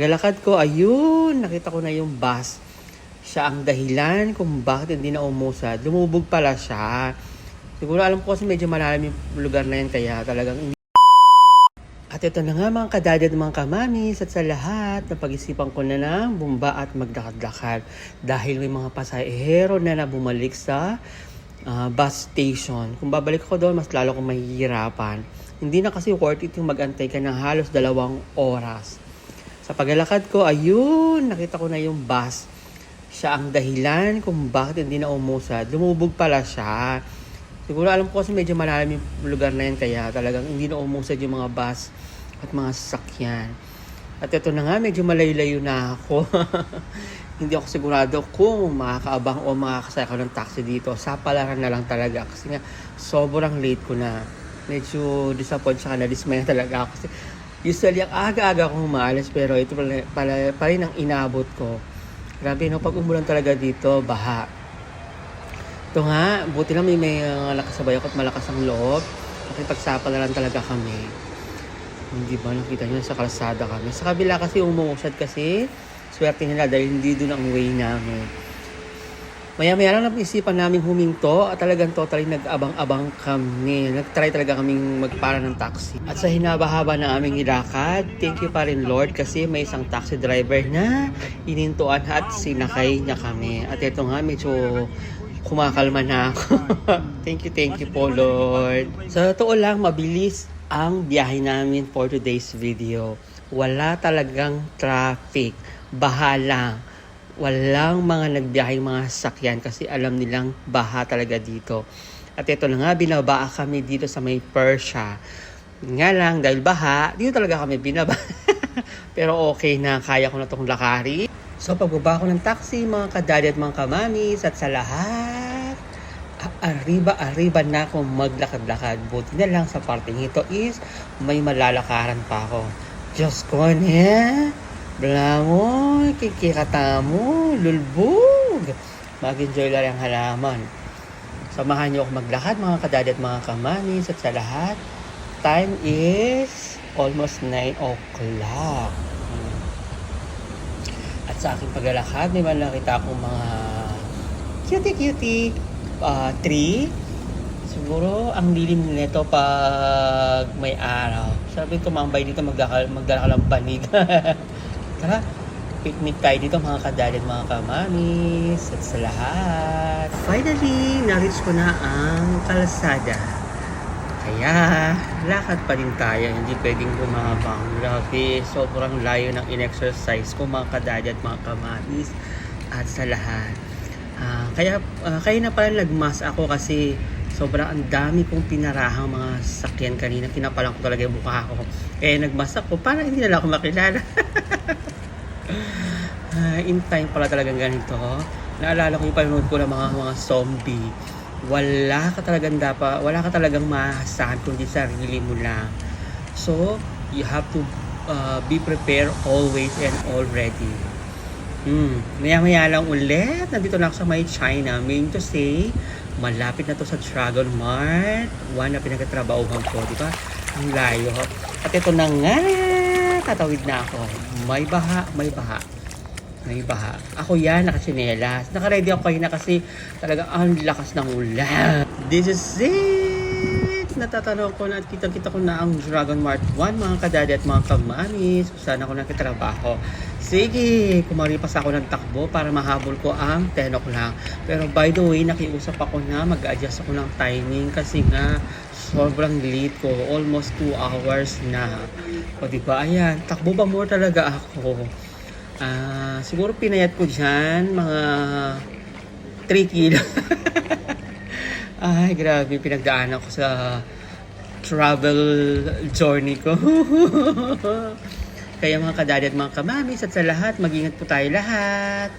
Galakad ko, ayun, nakita ko na yung bus. Siya ang dahilan kung bakit hindi na umusad. Lumubog pala siya. Siguro alam ko kasi medyo malalim yung lugar na yan, kaya talagang hindi. At ito na nga mga kadadad mga kamamis at sa lahat, napag-isipan ko na ng bumba at magdakad-lakad dahil may mga pasahero na na bumalik sa ah, bus station. Kung babalik ako doon, mas lalo akong mahihirapan. Hindi na kasi worth it yung mag-antay ka ng halos dalawang oras. Sa paglalakad ko, ayun, nakita ko na yung bus. Siya ang dahilan kung bakit hindi na umusad. Lumubog pala siya. Siguro alam ko kasi medyo malalim yung lugar na yan, kaya talagang hindi na umusad yung mga bus at mga sasakyan. At ito na nga, medyo malayo-layo na ako. hindi ako sigurado kung makakaabang o makakasaya ko ng taxi dito. Sa palaran na lang talaga kasi nga sobrang late ko na. Medyo disappoint siya na dismaya talaga ako. Kasi usually ang aga-aga akong umalis pero ito pala, pala, pa rin ang inabot ko. Grabe no, pag umulan talaga dito, baha. Ito nga, buti lang may, may uh, nakasabay ako at malakas ang loob. Nakipagsapa na lang talaga kami. Hindi ba nakita nyo sa kalsada kami? Sa kabila kasi umuusad kasi swerte nila dahil hindi doon ang way namin. Maya-maya lang napisipan namin huminto at talagang totally nag-abang-abang kami. Nag-try talaga kaming magpara ng taxi. At sa hinaba-haba na aming nilakad, thank you pa rin Lord kasi may isang taxi driver na inintuan at sinakay niya kami. At ito nga medyo kumakalma na ako. thank you, thank you po Lord. Sa totoo lang, mabilis ang biyahe namin for today's video. Wala talagang traffic. Baha lang walang mga nagbiyaheng mga sasakyan kasi alam nilang baha talaga dito. At ito na nga, binaba kami dito sa may Persia. Nga lang, dahil baha, dito talaga kami binaba. Pero okay na, kaya ko na itong lakari. So pagbaba ko ng taxi, mga kadadi at mga kamamis, at sa lahat, arriba-arriba na ako maglakad-lakad. Buti na lang sa parting ito is may malalakaran pa ako. Diyos ko, ne? Blamoy, kikikata mo, lulbog. Mag-enjoy lang ang halaman. Samahan niyo ako maglakad mga kadadi at mga kamanis at sa lahat. Time is almost 9 o'clock. At sa aking paglalakad, may nakita akong mga cutie-cutie uh, tree. Siguro, ang lilim nito pag may araw. Sabi tumambay dito, magdala, ka ng banig. Tara, picnic tayo dito mga kadad at mga kamamis at sa lahat. Finally, na-reach ko na ang kalsada. Kaya, lakad pa rin tayo. Hindi pwedeng bumabang. Grabe, sobrang layo ng in-exercise ko mga kadad at mga kamamis at sa lahat. Ah, kaya, ah, kaya na pala nagmas ako kasi sobrang ang dami kong pinarahang mga sakyan kanina. Pinapalang ko talaga yung mukha ko. Eh, nagmas ako para hindi na lang ako makilala. Ah, in time pala talagang ganito. Naalala ko yung panonood ko ng mga mga zombie. Wala ka talagang dapat, wala ka talagang maasahan kundi sarili mo lang. So, you have to uh, be prepared always and already. Hmm, maya-maya lang ulit. Nandito na ako sa may China. Meaning to say, malapit na to sa Dragon Mart. One na pinagkatrabahuhan ko, di ba? Ang layo. At ito na nga, tatawid na ako. May baha, may baha. May baha. Ako yan, nakasinelas. Nakaready ako kayo na kasi talagang ang lakas ng ulan. This is it! Natatanong ko na at kitang-kita ko na ang Dragon Mart 1, mga kadadi at mga kamamis. Kung saan ako nakitrabaho. Sige, kumaripas ako ng takbo para mahabol ko ang 10 o'clock. Pero by the way, nakiusap ako na mag-adjust ako ng timing kasi nga sobrang late ko. Almost 2 hours na. O diba, ayan, takbo ba more talaga ako. Ah, siguro pinayat ko dyan mga 3 kilo. Ay, grabe, pinagdaanan ko sa travel journey ko. Kaya mga kadadi at mga kamamis at sa lahat, mag-ingat po tayo lahat.